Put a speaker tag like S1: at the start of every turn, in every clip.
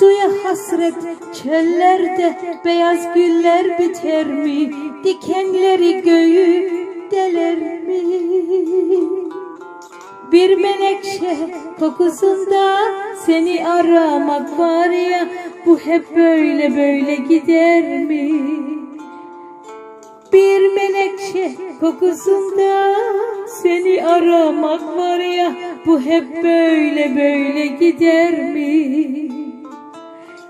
S1: Suya hasret çöllerde beyaz güller biter mi? Dikenleri göğü deler mi? Bir menekşe kokusunda seni aramak var ya Bu hep böyle böyle gider mi? Bir menekşe kokusunda seni aramak var ya Bu hep böyle böyle gider mi?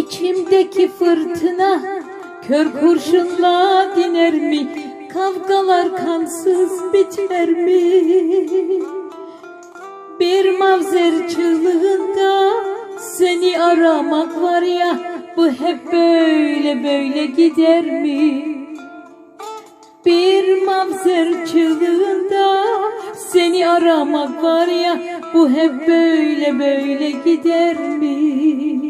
S1: İçimdeki fırtına kör kurşunla diner mi? Kavgalar kansız biter mi? Bir mavzer çığlığında seni aramak var ya bu hep böyle böyle gider mi? Bir mavzer çığlığında seni aramak var ya bu hep böyle böyle gider mi?